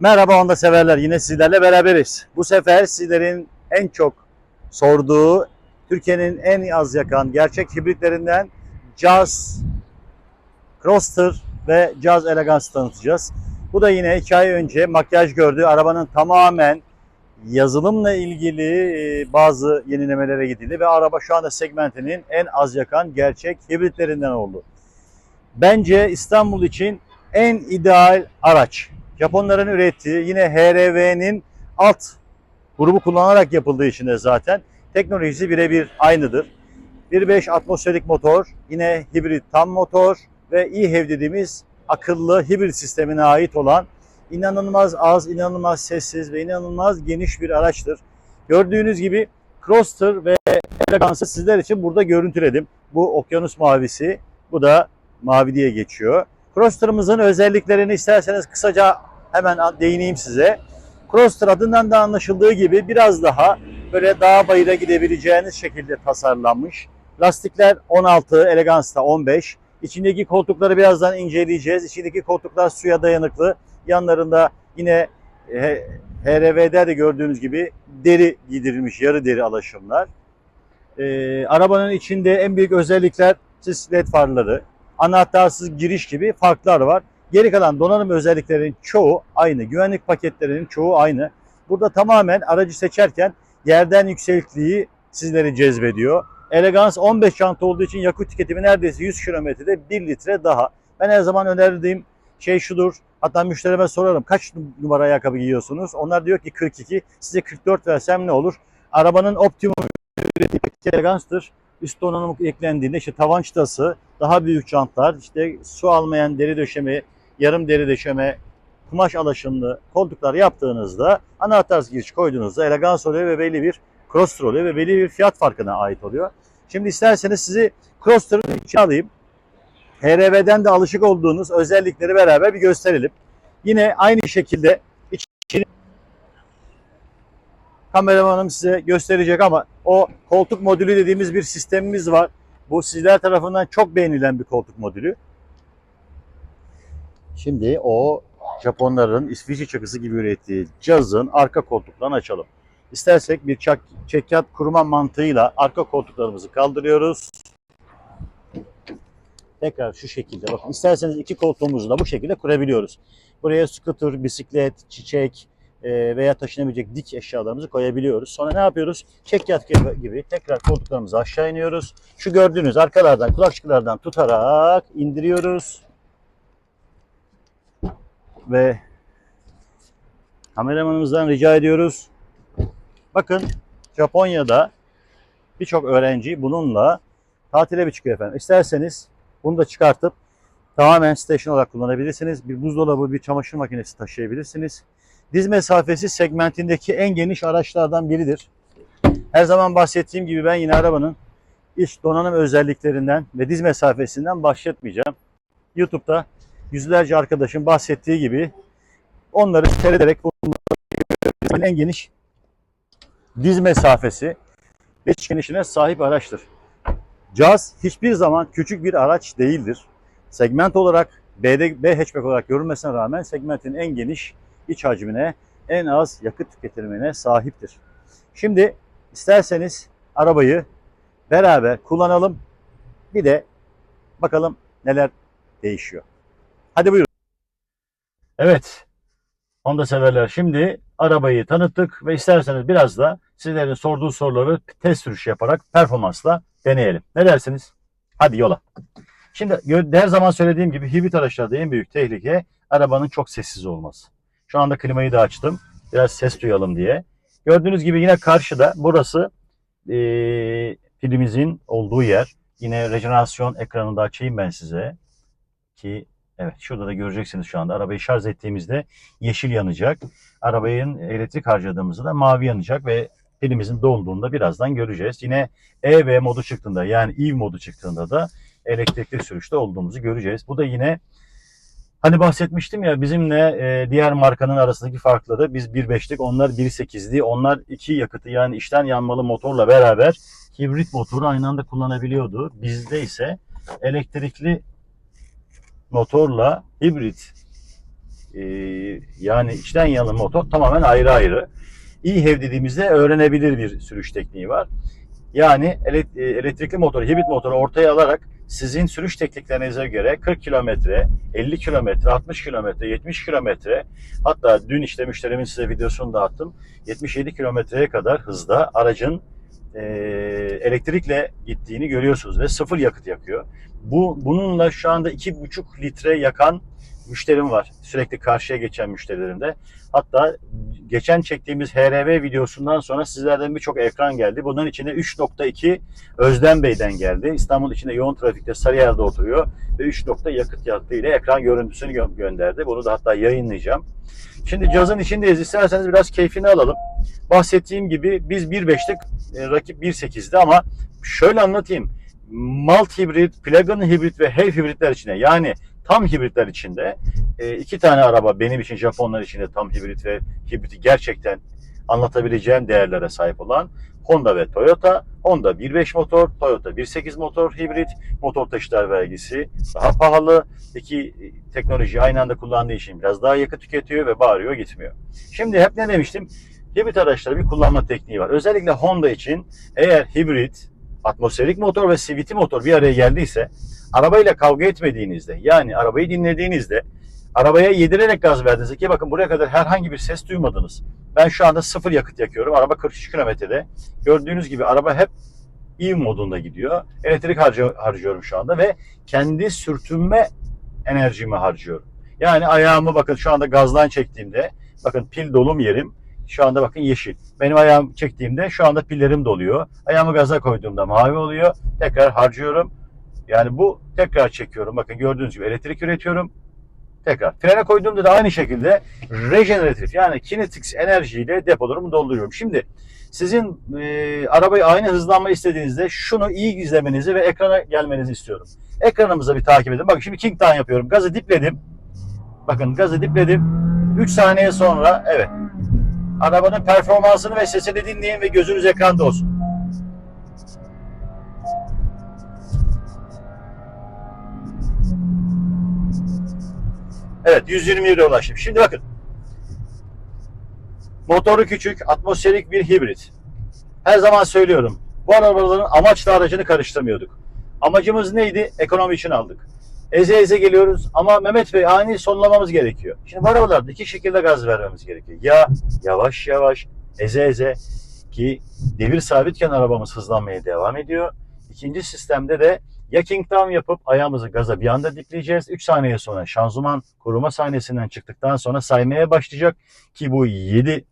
Merhaba onda severler. Yine sizlerle beraberiz. Bu sefer sizlerin en çok sorduğu Türkiye'nin en az yakan gerçek hibritlerinden Jazz Crosster ve Jazz Elegance tanıtacağız. Bu da yine iki ay önce makyaj gördü. Arabanın tamamen yazılımla ilgili e, bazı yenilemelere gidildi ve araba şu anda segmentinin en az yakan gerçek hibritlerinden oldu. Bence İstanbul için en ideal araç. Japonların ürettiği yine HRV'nin alt grubu kullanarak yapıldığı için de zaten teknolojisi birebir aynıdır. 1.5 atmosferik motor, yine hibrit tam motor ve e-HEV dediğimiz akıllı hibrit sistemine ait olan inanılmaz az, inanılmaz sessiz ve inanılmaz geniş bir araçtır. Gördüğünüz gibi Crosster ve Elegance'ı sizler için burada görüntüledim. Bu okyanus mavisi, bu da mavi diye geçiyor. Crosster'ımızın özelliklerini isterseniz kısaca hemen değineyim size. Crosster adından da anlaşıldığı gibi biraz daha böyle dağ bayıra gidebileceğiniz şekilde tasarlanmış. Lastikler 16, Elegance'da 15. İçindeki koltukları birazdan inceleyeceğiz. İçindeki koltuklar suya dayanıklı. Yanlarında yine e, HRV'de de gördüğünüz gibi deri giydirilmiş, yarı deri alaşımlar. Ee, arabanın içinde en büyük özellikler sis led farları, anahtarsız giriş gibi farklar var. Geri kalan donanım özelliklerinin çoğu aynı. Güvenlik paketlerinin çoğu aynı. Burada tamamen aracı seçerken yerden yüksekliği sizleri cezbediyor. Elegance 15 çanta olduğu için yakıt tüketimi neredeyse 100 kilometrede 1 litre daha. Ben her zaman önerdiğim şey şudur. Hatta müşterime sorarım kaç numara ayakkabı giyiyorsunuz? Onlar diyor ki 42. Size 44 versem ne olur? Arabanın optimum Elegance'dır. Üst donanım eklendiğinde işte tavan çıtası, daha büyük jantlar, işte su almayan deri döşeme, yarım deri döşeme, kumaş alaşımlı koltuklar yaptığınızda anahtarsız giriş koyduğunuzda elegans oluyor ve belli bir Crosster oluyor ve belli bir fiyat farkına ait oluyor. Şimdi isterseniz sizi Crosster'ın içine alayım. HRV'den de alışık olduğunuz özellikleri beraber bir gösterelim. Yine aynı şekilde kameramanım size gösterecek ama o koltuk modülü dediğimiz bir sistemimiz var. Bu sizler tarafından çok beğenilen bir koltuk modülü. Şimdi o Japonların İsviçre çakısı gibi ürettiği cazın arka koltuklarını açalım. İstersek bir çak, çekyat kurma mantığıyla arka koltuklarımızı kaldırıyoruz. Tekrar şu şekilde bakın isterseniz iki koltuğumuzu da bu şekilde kurabiliyoruz. Buraya scooter, bisiklet, çiçek veya taşınabilecek dik eşyalarımızı koyabiliyoruz. Sonra ne yapıyoruz? Çekyat gibi- gibi tekrar koltuklarımızı aşağı iniyoruz. Şu gördüğünüz arkalardan, kulakçıklardan tutarak indiriyoruz. Ve kameramanımızdan rica ediyoruz. Bakın Japonya'da birçok öğrenci bununla tatile bir çıkıyor efendim. İsterseniz bunu da çıkartıp tamamen station olarak kullanabilirsiniz. Bir buzdolabı, bir çamaşır makinesi taşıyabilirsiniz. Diz mesafesi segmentindeki en geniş araçlardan biridir. Her zaman bahsettiğim gibi ben yine arabanın iç donanım özelliklerinden ve diz mesafesinden bahsetmeyeceğim. YouTube'da yüzlerce arkadaşın bahsettiği gibi onları seyrederek bunların en geniş diz mesafesi ve iç genişliğine sahip araçtır. Jazz hiçbir zaman küçük bir araç değildir. Segment olarak B'de, B hatchback olarak görülmesine rağmen segmentin en geniş iç hacmine, en az yakıt tüketimine sahiptir. Şimdi isterseniz arabayı beraber kullanalım. Bir de bakalım neler değişiyor. Hadi buyurun. Evet. Honda severler şimdi arabayı tanıttık ve isterseniz biraz da sizlerin sorduğu soruları test sürüş yaparak performansla deneyelim. Ne dersiniz? Hadi yola. Şimdi her zaman söylediğim gibi hibrit araçlarda en büyük tehlike arabanın çok sessiz olması. Şu anda klimayı da açtım. Biraz ses duyalım diye. Gördüğünüz gibi yine karşıda burası eee pilimizin olduğu yer. Yine rejenerasyon ekranını da açayım ben size. Ki evet şurada da göreceksiniz şu anda. Arabayı şarj ettiğimizde yeşil yanacak. Arabanın elektrik harcadığımızda da mavi yanacak ve pilimizin dolduğunda birazdan göreceğiz. Yine EV modu çıktığında yani EV modu çıktığında da elektrikli sürüşte olduğumuzu göreceğiz. Bu da yine hani bahsetmiştim ya bizimle e, diğer markanın arasındaki farkları biz 1.5'lik onlar 1.8'li onlar 2 yakıtı yani içten yanmalı motorla beraber hibrit motoru aynı anda kullanabiliyordu. Bizde ise elektrikli motorla hibrit e, yani içten yanılı motor tamamen ayrı ayrı. E-HEV dediğimizde öğrenebilir bir sürüş tekniği var. Yani e, elektrikli motoru, hibrit motoru ortaya alarak sizin sürüş tekniklerinize göre 40 kilometre, 50 kilometre, 60 kilometre, 70 kilometre hatta dün işte müşterimin size videosunu da attım. 77 kilometreye kadar hızda aracın e, elektrikle gittiğini görüyorsunuz ve sıfır yakıt yakıyor. Bu bununla şu anda 2,5 litre yakan müşterim var. Sürekli karşıya geçen müşterilerimde. Hatta geçen çektiğimiz HRV videosundan sonra sizlerden birçok ekran geldi. Bunların içinde 3.2 Özlem Bey'den geldi. İstanbul içinde yoğun trafikte Sarıyer'de oturuyor ve 3 nokta yakıt yaktığı ile ekran görüntüsünü gö- gönderdi. Bunu da hatta yayınlayacağım. Şimdi cazın içindeyiz. İsterseniz biraz keyfini alalım. Bahsettiğim gibi biz 1.5'lik e, rakip 1.8'di ama şöyle anlatayım. Malt hibrit, plug-in hibrit ve HEV hibritler içinde yani tam hibritler içinde e, iki tane araba benim için Japonlar için de tam hibrit ve hibriti gerçekten anlatabileceğim değerlere sahip olan Honda ve Toyota. Honda 1.5 motor, Toyota 1.8 motor hibrit. Motor taşıtlar vergisi daha pahalı. İki e, teknoloji aynı anda kullandığı için biraz daha yakıt tüketiyor ve bağırıyor gitmiyor. Şimdi hep ne demiştim? Hibrit araçları bir kullanma tekniği var. Özellikle Honda için eğer hibrit, atmosferik motor ve CVT motor bir araya geldiyse arabayla kavga etmediğinizde yani arabayı dinlediğinizde arabaya yedirerek gaz verdiğinizde ki bakın buraya kadar herhangi bir ses duymadınız. Ben şu anda sıfır yakıt yakıyorum. Araba 43 kilometrede. Gördüğünüz gibi araba hep EV modunda gidiyor. Elektrik harcıyorum şu anda ve kendi sürtünme enerjimi harcıyorum. Yani ayağımı bakın şu anda gazdan çektiğimde bakın pil dolum yerim. Şu anda bakın yeşil. Benim ayağım çektiğimde şu anda pillerim doluyor. Ayağımı gaza koyduğumda mavi oluyor. Tekrar harcıyorum. Yani bu tekrar çekiyorum. Bakın gördüğünüz gibi elektrik üretiyorum. Tekrar. Frene koyduğumda da aynı şekilde rejeneratif yani kinetiks enerjiyle depolarımı dolduruyorum. Şimdi sizin e, arabayı aynı hızlanma istediğinizde şunu iyi izlemenizi ve ekrana gelmenizi istiyorum. Ekranımıza bir takip edin. Bakın şimdi King Down yapıyorum. Gazı dipledim. Bakın gazı dipledim. 3 saniye sonra evet. Arabanın performansını ve sesini dinleyin ve gözünüz ekranda olsun. Evet 121'e ulaştım. Şimdi bakın. Motoru küçük, atmosferik bir hibrit. Her zaman söylüyorum. Bu arabaların amaçla aracını karıştırmıyorduk. Amacımız neydi? Ekonomi için aldık. Eze eze geliyoruz ama Mehmet Bey ani sonlamamız gerekiyor. Şimdi bu arabalarda iki şekilde gaz vermemiz gerekiyor. Ya yavaş yavaş eze eze ki devir sabitken arabamız hızlanmaya devam ediyor. İkinci sistemde de ya king down yapıp ayağımızı gaza bir anda dipleyeceğiz. 3 saniye sonra şanzıman koruma sahnesinden çıktıktan sonra saymaya başlayacak ki bu 7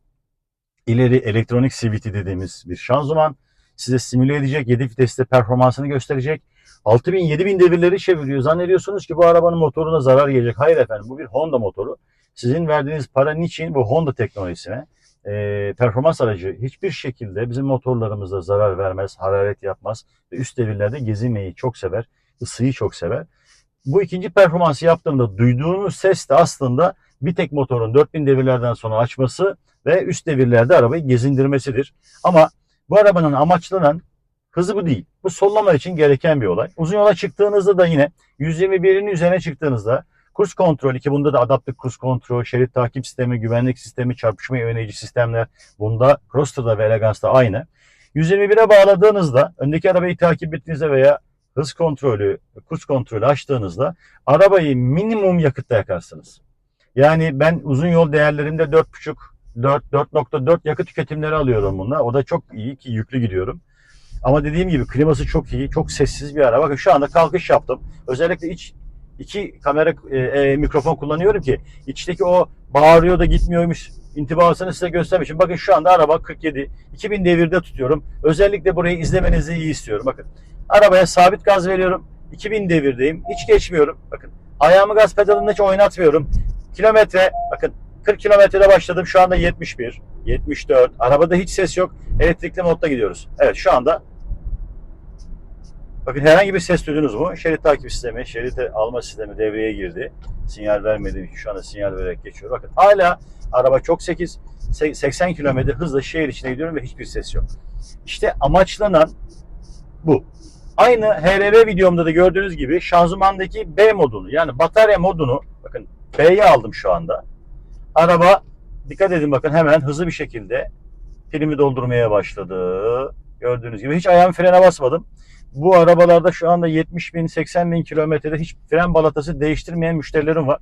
ileri elektronik CVT dediğimiz bir şanzıman size simüle edecek. 7 viteste performansını gösterecek. 6000 7000 devirleri çeviriyor. Zannediyorsunuz ki bu arabanın motoruna zarar gelecek. Hayır efendim bu bir Honda motoru. Sizin verdiğiniz para niçin bu Honda teknolojisine e, performans aracı hiçbir şekilde bizim motorlarımıza zarar vermez, hararet yapmaz ve üst devirlerde gezinmeyi çok sever, ısıyı çok sever. Bu ikinci performansı yaptığımda duyduğunuz ses de aslında bir tek motorun 4000 devirlerden sonra açması ve üst devirlerde arabayı gezindirmesidir. Ama bu arabanın amaçlanan hızı bu değil. Bu sollama için gereken bir olay. Uzun yola çıktığınızda da yine 121'in üzerine çıktığınızda kurs kontrolü ki bunda da adaptif kurs kontrol, şerit takip sistemi, güvenlik sistemi, çarpışma önleyici sistemler bunda Crosster'da ve Elegance'da aynı. 121'e bağladığınızda öndeki arabayı takip ettiğinizde veya hız kontrolü, kurs kontrolü açtığınızda arabayı minimum yakıtta yakarsınız. Yani ben uzun yol değerlerimde 4.5 4 4.4 yakıt tüketimleri alıyorum bununla. O da çok iyi ki yüklü gidiyorum. Ama dediğim gibi kliması çok iyi, çok sessiz bir araba. Bakın şu anda kalkış yaptım. Özellikle iç iki kamera e, e, mikrofon kullanıyorum ki içteki o bağırıyor da gitmiyormuş intibasını size göstermişim. Bakın şu anda araba 47, 2000 devirde tutuyorum. Özellikle burayı izlemenizi iyi istiyorum. Bakın arabaya sabit gaz veriyorum. 2000 devirdeyim. Hiç geçmiyorum. Bakın ayağımı gaz pedalında hiç oynatmıyorum. Kilometre bakın 40 kilometrede başladım. Şu anda 71, 74. Arabada hiç ses yok. Elektrikli modda gidiyoruz. Evet şu anda Bakın herhangi bir ses duydunuz mu? Şerit takip sistemi, şerit alma sistemi devreye girdi. Sinyal vermediğim için şu anda sinyal vererek geçiyor. Bakın hala araba çok 8, 80 kilometre hızla şehir içine gidiyorum ve hiçbir ses yok. İşte amaçlanan bu. Aynı HRV videomda da gördüğünüz gibi şanzımandaki B modunu yani batarya modunu bakın B'ye aldım şu anda. Araba dikkat edin bakın hemen hızlı bir şekilde pilimi doldurmaya başladı. Gördüğünüz gibi hiç ayağım frene basmadım. Bu arabalarda şu anda 70 bin 80 bin kilometrede hiç fren balatası değiştirmeyen müşterilerim var.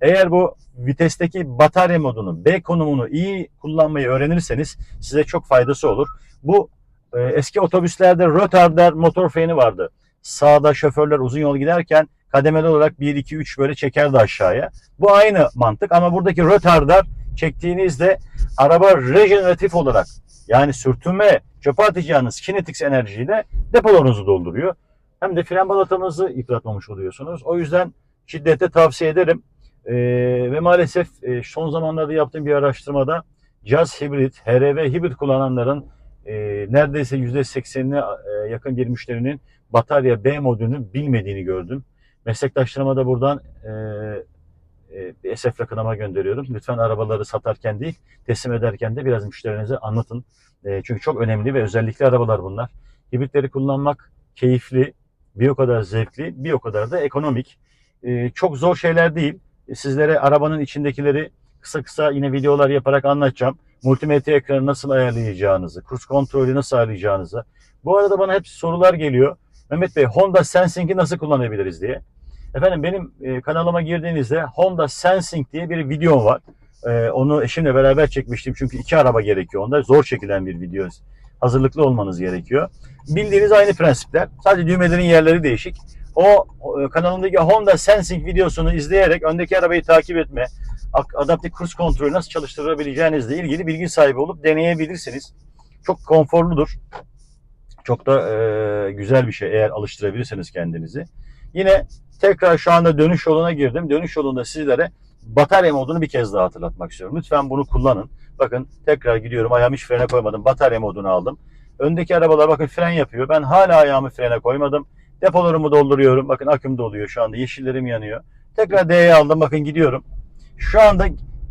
Eğer bu vitesteki batarya modunu, B konumunu iyi kullanmayı öğrenirseniz size çok faydası olur. Bu e, eski otobüslerde rötarder motor freni vardı. Sağda şoförler uzun yol giderken kademeli olarak 1, 2, 3 böyle çekerdi aşağıya. Bu aynı mantık ama buradaki rötardar çektiğinizde araba rejeneratif olarak yani sürtünme çöpe atacağınız kinetiks enerjiyle depolarınızı dolduruyor. Hem de fren balatanızı yıpratmamış oluyorsunuz. O yüzden şiddetle tavsiye ederim. Ee, ve maalesef e, son zamanlarda yaptığım bir araştırmada caz hibrit, HRV hibrit kullananların e, neredeyse %80'ine e, yakın bir müşterinin batarya B modunu bilmediğini gördüm. Meslektaşlarıma da buradan e, e, esefle kınama gönderiyorum. Lütfen arabaları satarken değil, teslim ederken de biraz müşterinize anlatın. E, çünkü çok önemli ve özellikli arabalar bunlar. Hibritleri kullanmak keyifli, bir o kadar zevkli, bir o kadar da ekonomik. E, çok zor şeyler değil. E, Sizlere arabanın içindekileri kısa kısa yine videolar yaparak anlatacağım. Multimedya ekranı nasıl ayarlayacağınızı, kurs kontrolü nasıl ayarlayacağınızı. Bu arada bana hep sorular geliyor. Mehmet Bey Honda Sensing'i nasıl kullanabiliriz diye. Efendim benim e, kanalıma girdiğinizde Honda Sensing diye bir videom var. E, onu eşimle beraber çekmiştim çünkü iki araba gerekiyor onda. Zor çekilen bir video. Hazırlıklı olmanız gerekiyor. Bildiğiniz aynı prensipler. Sadece düğmelerin yerleri değişik. O e, kanalımdaki Honda Sensing videosunu izleyerek öndeki arabayı takip etme, adaptif cruise kontrolü nasıl çalıştırabileceğinizle ilgili bilgi sahibi olup deneyebilirsiniz. Çok konforludur. Çok da e, güzel bir şey eğer alıştırabilirseniz kendinizi. Yine tekrar şu anda dönüş yoluna girdim. Dönüş yolunda sizlere batarya modunu bir kez daha hatırlatmak istiyorum. Lütfen bunu kullanın. Bakın tekrar gidiyorum. Ayağımı hiç frene koymadım. Batarya modunu aldım. Öndeki arabalar bakın fren yapıyor. Ben hala ayağımı frene koymadım. Depolarımı dolduruyorum. Bakın aküm doluyor şu anda. Yeşillerim yanıyor. Tekrar D'ye aldım. Bakın gidiyorum. Şu anda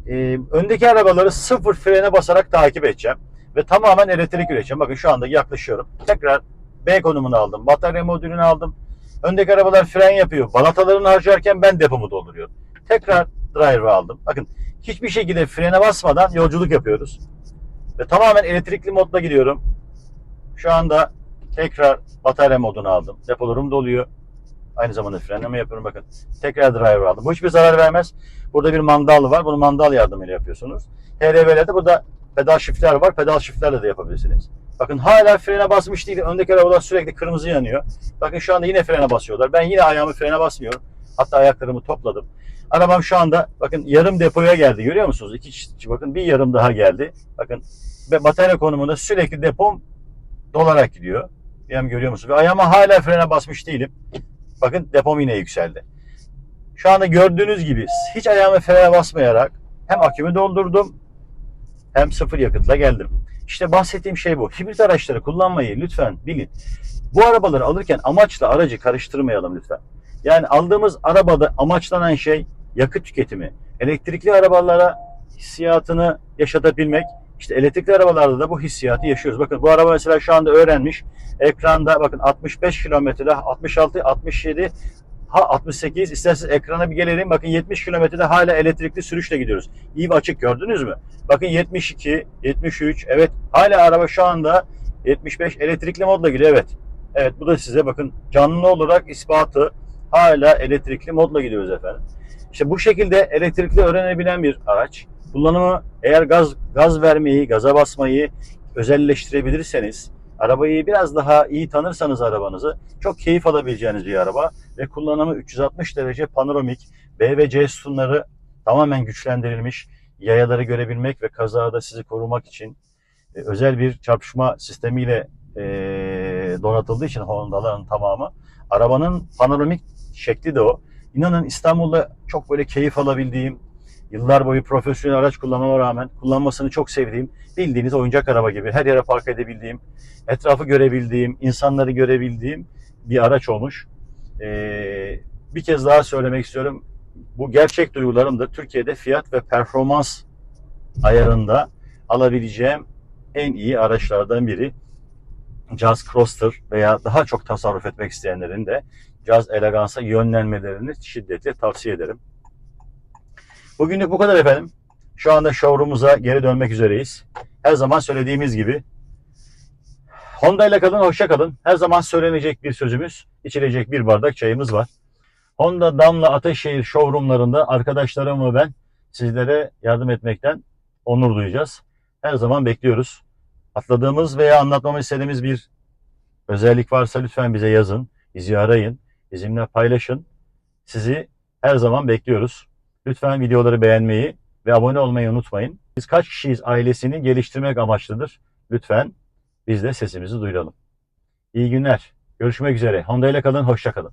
e, öndeki arabaları sıfır frene basarak takip edeceğim. Ve tamamen elektrik üreteceğim. Bakın şu anda yaklaşıyorum. Tekrar B konumunu aldım. Batarya modülünü aldım. Öndeki arabalar fren yapıyor. Balatalarını harcarken ben depomu dolduruyorum. Tekrar driver'ı aldım. Bakın hiçbir şekilde frene basmadan yolculuk yapıyoruz. Ve tamamen elektrikli modda gidiyorum. Şu anda tekrar batarya modunu aldım. Depolarım doluyor. Aynı zamanda frenleme yapıyorum bakın. Tekrar driver aldım. Bu hiçbir zarar vermez. Burada bir mandal var. Bunu mandal yardımıyla yapıyorsunuz. HRV'lerde burada pedal shiftler var. Pedal shiftlerle de yapabilirsiniz. Bakın hala frene basmış değil. Öndeki arabalar sürekli kırmızı yanıyor. Bakın şu anda yine frene basıyorlar. Ben yine ayağımı frene basmıyorum. Hatta ayaklarımı topladım. Arabam şu anda bakın yarım depoya geldi. Görüyor musunuz? İki çift- bakın bir yarım daha geldi. Bakın ve batarya konumunda sürekli depom dolarak gidiyor. Bilmem görüyor musunuz? Ve ayağıma hala frene basmış değilim. Bakın depom yine yükseldi. Şu anda gördüğünüz gibi hiç ayağımı frene basmayarak hem akümü doldurdum hem sıfır yakıtla geldim. İşte bahsettiğim şey bu. Hibrit araçları kullanmayı lütfen bilin. Bu arabaları alırken amaçla aracı karıştırmayalım lütfen. Yani aldığımız arabada amaçlanan şey yakıt tüketimi. Elektrikli arabalara hissiyatını yaşatabilmek. İşte elektrikli arabalarda da bu hissiyatı yaşıyoruz. Bakın bu araba mesela şu anda öğrenmiş. Ekranda bakın 65 kilometrede 66, 67, ha 68 isterseniz ekrana bir gelelim. Bakın 70 kilometrede hala elektrikli sürüşle gidiyoruz. İyi bir açık gördünüz mü? Bakın 72, 73 evet hala araba şu anda 75 elektrikli modla gidiyor evet. Evet bu da size bakın canlı olarak ispatı hala elektrikli modla gidiyoruz efendim. İşte bu şekilde elektrikli öğrenebilen bir araç. Kullanımı eğer gaz gaz vermeyi, gaza basmayı özelleştirebilirseniz, arabayı biraz daha iyi tanırsanız arabanızı çok keyif alabileceğiniz bir araba ve kullanımı 360 derece panoramik B ve C sütunları tamamen güçlendirilmiş yayaları görebilmek ve kazada sizi korumak için e, özel bir çarpışma sistemiyle e, donatıldığı için Honda'ların tamamı arabanın panoramik şekli de o. İnanın İstanbul'da çok böyle keyif alabildiğim, yıllar boyu profesyonel araç kullanmama rağmen kullanmasını çok sevdiğim, bildiğiniz oyuncak araba gibi her yere park edebildiğim, etrafı görebildiğim, insanları görebildiğim bir araç olmuş. Ee, bir kez daha söylemek istiyorum. Bu gerçek duygularımdır. Türkiye'de fiyat ve performans ayarında alabileceğim en iyi araçlardan biri. Jazz Crosster veya daha çok tasarruf etmek isteyenlerin de Jazz Elegance'a yönlenmelerini şiddetle tavsiye ederim. Bugünlük bu kadar efendim. Şu anda showroom'umuza geri dönmek üzereyiz. Her zaman söylediğimiz gibi Honda ile kalın, hoşça kalın. Her zaman söylenecek bir sözümüz, içilecek bir bardak çayımız var. Honda Damla Ateşşehir showroomlarında arkadaşlarım ve ben sizlere yardım etmekten onur duyacağız. Her zaman bekliyoruz. Atladığımız veya anlatmamı istediğimiz bir özellik varsa lütfen bize yazın, bizi arayın, bizimle paylaşın. Sizi her zaman bekliyoruz. Lütfen videoları beğenmeyi ve abone olmayı unutmayın. Biz kaç kişiyiz ailesini geliştirmek amaçlıdır. Lütfen biz de sesimizi duyuralım. İyi günler. Görüşmek üzere. Honda ile kalın, hoşça kalın.